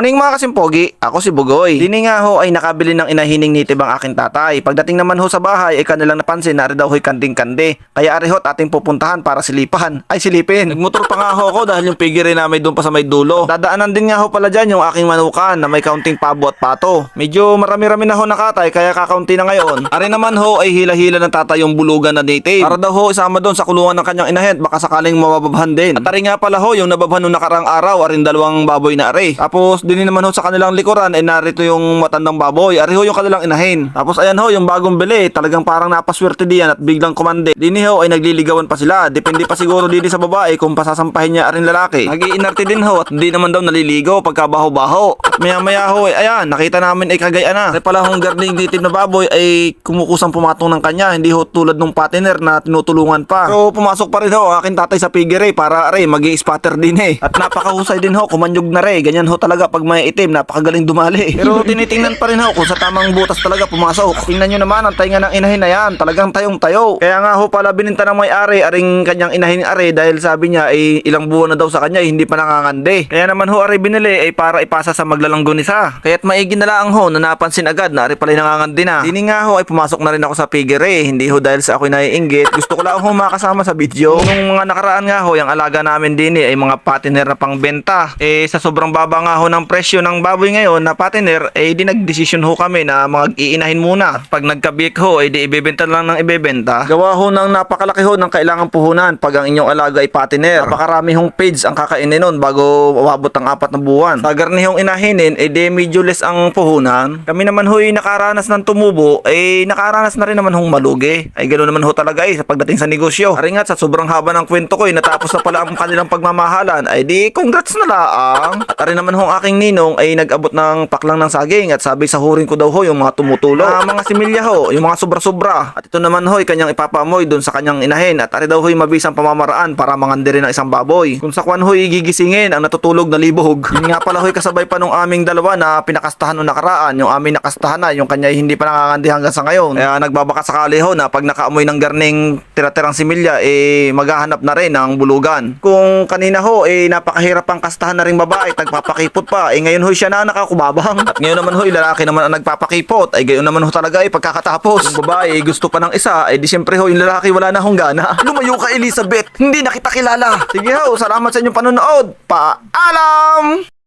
Morning mga kasimpogi, ako si Bugoy. Dini nga ho ay nakabili ng inahining nitib ang aking tatay. Pagdating naman ho sa bahay ay kanilang napansin na daw ho'y kanding-kande. Kaya ari ho't ating pupuntahan para silipan. Ay silipin. Nagmotor pa nga ho ako dahil yung pigiri namin doon pa sa may dulo. Dadaanan din nga ho pala dyan yung aking manukan na may kaunting pabo at pato. Medyo marami-rami na ho nakatay kaya kakaunti na ngayon. Ari naman ho ay hila-hila ng tatay yung bulugan na native. Para daw ho isama doon sa kulungan ng kanyang inahin baka sakaling mabababhan din. At ari nga pala ho yung nababhan nung nakarang araw aring dalawang baboy na ari. Tapos din naman ho sa kanilang likuran ay narito yung matandang baboy. Ari ho yung kanilang inahin. Tapos ayan ho yung bagong bili. Talagang parang napaswerte diyan at biglang kumande. Dini ho ay nagliligawan pa sila. Depende pa siguro dini sa babae kung pasasampahin niya aring lalaki. Nagiinarte din ho at hindi naman daw naliligaw pagka baho-baho. At maya maya ho ay ayan nakita namin ay kagaya na. Ari pala hong gardening native na baboy ay kumukusang pumatong ng kanya. Hindi ho tulad ng partner na tinutulungan pa. Pero pumasok pa rin ho ang aking tatay sa piggery para aray magi spatter din eh. At napakahusay din ho kumanyog na rin. Ganyan ho talaga pag may itim napakagaling dumali. Pero tinitingnan pa rin ho kung sa tamang butas talaga pumasok. Tingnan nyo naman ang tainga ng inahin na yan. Talagang tayong tayo. Kaya nga ho pala bininta ng may-ari aring kanyang inahin are dahil sabi niya ay ilang buwan na daw sa kanya eh, hindi pa nakangande. Kaya naman ho are binili ay para ipasa sa maglalanggon isa. Kaya't maigi na lang ho na napansin agad na are pala nangangandi na. Dini nga ho ay pumasok na rin ako sa piggery. Hindi ho dahil sa ako'y naiinggit. Gusto ko lang ho makasama sa video. Nung mga nakaraan nga ho, yung alaga namin din eh, ay mga patiner na pangbenta. Eh sa sobrang baba nga ho ng presyo ng baboy ngayon na patiner, eh di nagdesisyon ho kami na mag-iinahin muna. Pag nagkabik ho, eh di ibebenta lang ng ibebenta. Gawa ho ng napakalaki ho ng kailangan puhunan pag ang inyong alaga ay patiner. Napakarami hong page ang kakainin nun bago mabot ang apat na buwan. Sa garnihong inahinin, eh di medyo less ang puhunan. Kami naman ho ay nakaranas ng tumubo, eh nakaranas na rin naman hong malugi. Ay ganoon naman ho talaga eh sa pagdating sa negosyo. Aringat sa sobrang haba ng kwento ko eh natapos na pala ang kanilang pagmamahalan. Ay di congrats na laang. At arin naman hong aking ninong ay nag-abot ng paklang ng saging at sabi sa hurin ko daw ho yung mga tumutulo. Ah, mga similya ho, yung mga sobra-sobra. At ito naman ho ay kanyang ipapamoy doon sa kanyang inahin at ari daw ho yung mabisang pamamaraan para mangandi rin ng isang baboy. Kung sa kwan ho gigisingin ang natutulog na libog. Yun nga pala ho kasabay pa nung aming dalawa na pinakastahan nung nakaraan. Yung aming nakastahan na, yung kanya hindi pa nakakandi hanggang sa ngayon. Kaya nagbabaka sakali ho na pag nakaamoy ng garning tira-tirang similya eh maghahanap na rin ng bulugan. Kung kanina ho eh napakahirap ang kastahan na ring babae at nagpapakipot pa. Eh ngayon ho siya na nakakubabang. At ngayon naman ho eh, lalaki naman ang nagpapakipot. Ay gayon naman ho talaga eh pagkakatapos. Yung babae eh, gusto pa ng isa ay di syempre ho yung lalaki wala na hong gana. Lumayo ka Elizabeth. Hindi na kita kilala. Sige ho, salamat sa inyong panonood. Paalam!